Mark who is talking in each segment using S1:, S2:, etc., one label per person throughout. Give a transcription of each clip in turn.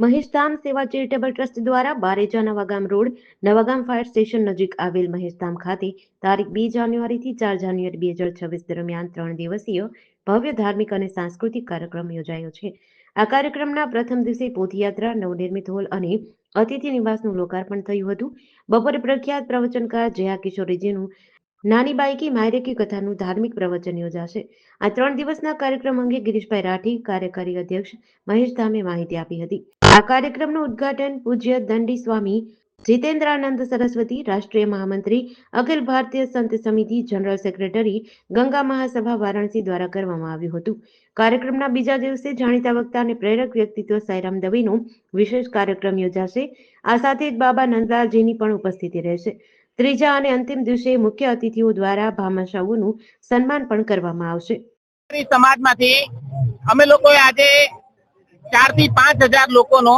S1: મહેશધામ સેવા charitable trust દ્વારા Bareja Navagam road, Navagam fire station નજીક આવેલ મહેશધામ ખાતે તારીખ બે જાન્યુઆરીથી ચાર જાન્યુઆરી બે હજાર છવ્વીસ દરમિયાન ત્રણ દિવસીય ભવ્ય ધાર્મિક અને સાંસ્કૃતિક કાર્યક્રમ યોજાયો છે. આ કાર્યક્રમના પ્રથમ દિવસે પોથયાત્રા નવનિર્મિત હોલ અને અતિથિ નિવાસનું લોકાર્પણ થયું હતું. બપોરે પ્રખ્યાત પ્રવચનકાર જયા કિશોરીજીનું નાની બાઈકી માયરેકી કથાનું ધાર્મિક પ્રવચન યોજાશે. આ ત્રણ દિવસના કાર્યક્રમ અંગે ગિરીશભાઈ રાઠી, કાર્યકારી અધ્યક્ષ મહેશ ધામે માહિતી આપી હતી. આ કાર્યક્રમનું ઉદઘાટન પૂજ્ય દંડી સ્વામી જીતેન્દ્રાનંદ સરસ્વતી, રાષ્ટ્રીય મહામંત્રી, અખિલ ભારતીય સંત સમિતિ જનરલ સેક્રેટરી, ગંગા મહાસભા વારાણસી દ્વારા કરવામાં આવ્યું હતું. કાર્યક્રમના બીજા દિવસે જાણીતા વક્તા અને પ્રેરક વ્યક્તિત્વ સાયરામ દવેનો વિશેષ કાર્યક્રમ યોજાશે. આ સાથે જ બાબા નંદલાલજીની પણ ઉપસ્થિતિ રહેશે. ત્રીજા અને અંતિમ દિવસે મુખ્ય અતિથિઓ દ્વારા ભામાશાઓનું સન્માન પણ કરવામાં આવશે.
S2: સમાજમાંથી અમે લોકોએ આજે ચારથી પાંચ હજાર લોકોનો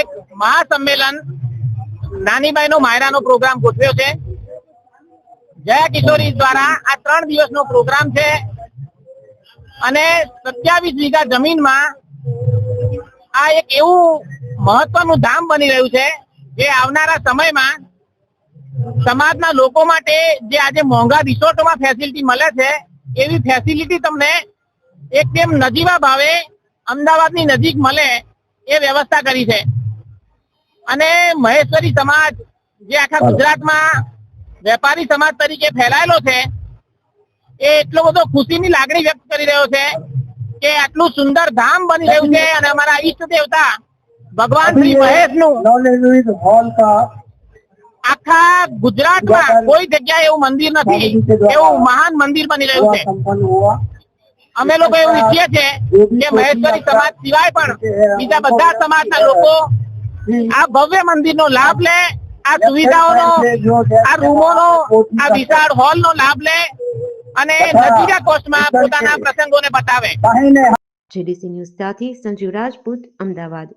S2: એક મહાસંમેલન નાનીબાઈ નો માયરાનો પ્રોગ્રામ ગોઠવ્યો છે. જયા કિશોરી દ્વારા આ ત્રણ દિવસનો પ્રોગ્રામ છે અને સત્યાવીસ વીઘા જમીનમાં આ એક એવું મહત્વનું ધામ બની રહ્યું છે જે આવનારા સમયમાં સમાજના લોકો માટે જે આજે મોંઘા રિસોર્ટોમાં ફેસિલિટી મળે છે એવી ફેસિલિટી તમને એકદમ નજીવા ભાવે અમદાવાદની નજીક મળે એ વ્યવસ્થા કરી છે. અને મહેશ્વરી સમાજ જે આખા ગુજરાતમાં વેપારી સમાજ તરીકે ફેલાયેલો છે એ એટલો બધો ખુશીની લાગણી વ્યક્ત કરી રહ્યો છે કે આટલું સુંદર ધામ બની રહ્યું છે અને અમારા ઈષ્ટ દેવતા ભગવાન શ્રી મહેશનું આખા ગુજરાતમાં કોઈ જગ્યાએ એવું મંદિર નથી. એવું મહાન મંદિર બની રહ્યું છે. અમે લોકો એવું ઈચ્છીએ છીએ કે મહેશ્વરી સમાજ સિવાય પણ બીજા બધા સમાજના લોકો આ ભવ્ય મંદિરનો લાભ લે આ સુવિધાઓનો આ રૂમોનો આ વિશાળ હોલનો લાભ લે અને નજીકના કોસ્ટમાં પોતાના પ્રસંગોને બતાવે.
S1: જીડીસી ન્યૂઝ સાથે સંજીવ રાજપૂત અમદાવાદ.